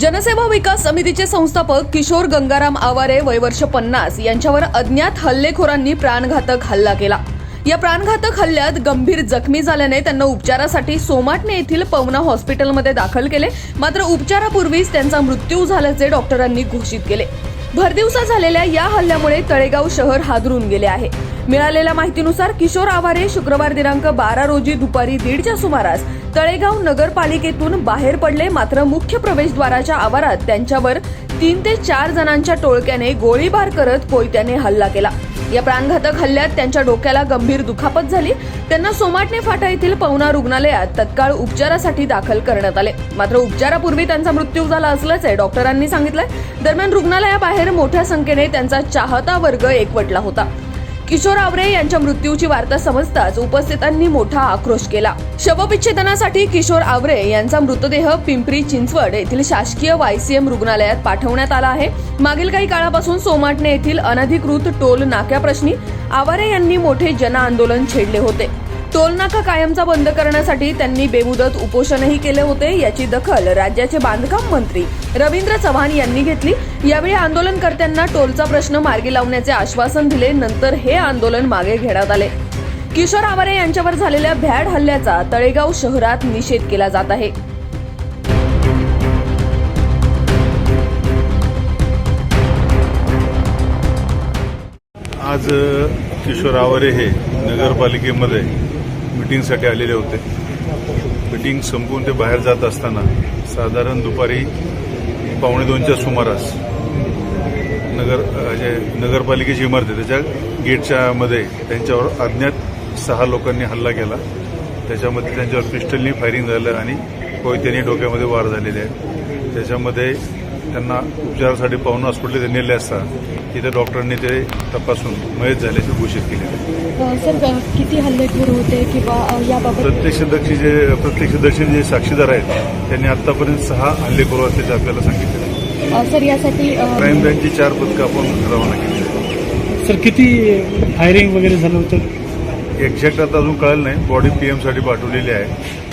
जनसेवा विकास समितीचे संस्थापक किशोर गंगाराम आवारे वयवर्ष पन्नास यांच्यावर अज्ञात हल्लेखोरांनी प्राणघातक हल्ला केला. या प्राणघातक हल्ल्यात गंभीर जखमी झाल्याने त्यांना उपचारासाठी सोमाटणे येथील पवना हॉस्पिटलमध्ये दाखल केले. मात्र उपचारापूर्वीच त्यांचा मृत्यू झाल्याचे डॉक्टरांनी घोषित केले. भरदिवसा झालेल्या या हल्ल्यामुळे तळेगाव शहर हादरून गेले आहे. मिळालेल्या माहितीनुसार किशोर आवारे शुक्रवार दिनांक बारा रोजी दुपारी दीडच्या सुमारास तळेगाव नगरपालिकेतून बाहेर पडले मात्र मुख्य प्रवेशद्वाराच्या आवारात त्यांच्यावर तीन ते चार जणांच्या टोळक्याने गोळीबार करत कोयत्याने हल्ला केला. या प्राणघातक हल्ल्यात त्यांच्या डोक्याला गंभीर दुखापत झाली. त्यांना सोमाटणे फाटा येथील पवना रुग्णालयात तत्काळ उपचारासाठी दाखल करण्यात आले. मात्र उपचारापूर्वी त्यांचा मृत्यू झाला असल्याचे डॉक्टरांनी सांगितलंय. दरम्यान रुग्णालयाबाहेर मोठ्या संख्येने त्यांचा चाहता वर्ग एकवटला होता. किशोर आवरे यांच्या मृत्यूची वार्ता समजताच उपस्थितांनी मोठा आक्रोश केला. शवविच्छेदनासाठी किशोर आवरे यांचा मृतदेह पिंपरी चिंचवड येथील शासकीय वायसीएम रुग्णालयात पाठवण्यात आला आहे. मागील काही काळापासून सोमाटणे येथील अनधिकृत टोल नाक्याप्रश्नी आवारे यांनी मोठे जनआंदोलन छेडले होते. टोलनाका कायमचा बंद करण्यासाठी त्यांनी बेमुदत उपोषणही केले होते. याची दखल राज्याचे बांधकाम मंत्री रवींद्र चव्हाण यांनी घेतली. यावेळी आंदोलनकर्त्यांना टोलचा प्रश्न मार्गी लावण्याचे आश्वासन दिले. नंतर हे आंदोलन मागे घेण्यात आले. किशोर आवारे यांच्यावर झालेल्या भ्याड हल्ल्याचा तळेगाव शहरात निषेध केला जात आहे. आज किशोर आवारे हे नगरपालिकेमध्ये मिटिंगसाठी आलेले होते. मिटिंग संपवून ते बाहेर जात असताना साधारण दुपारी पावणे दोनच्या सुमारास नगर जे नगरपालिकेची इमारत आहे त्याच्या गेटच्या मध्ये त्यांच्यावर अज्ञात सहा लोकांनी हल्ला केला. त्याच्यामध्ये त्यांच्यावर पिस्टलनी फायरिंग झालं आणि कोयत्यानी डोक्यामध्ये वार झालेले आहेत. त्याच्यामध्ये त्यांना उपचारासाठी पाहुणा हॉस्पिटल नेले असता तिथे डॉक्टरांनी ते तपासून मयत झाल्याचे घोषित केले. सर किती हल्लेखोर होते किंवा याबाबत प्रत्यक्षदर्शी जे प्रत्यक्षदर्शी जे साक्षीदार आहेत त्यांनी आतापर्यंत सहा हल्लेखोर असल्याचे आपल्याला सांगितले. सर यासाठी क्राईम ब्रँचची चार पथकं आपण रवाना केली सर किती फायरिंग वगैरे झालं होतं? एक्झॅक्ट आता अजून कळलं नाही. बॉडी पीएमसाठी पाठवलेली आहे.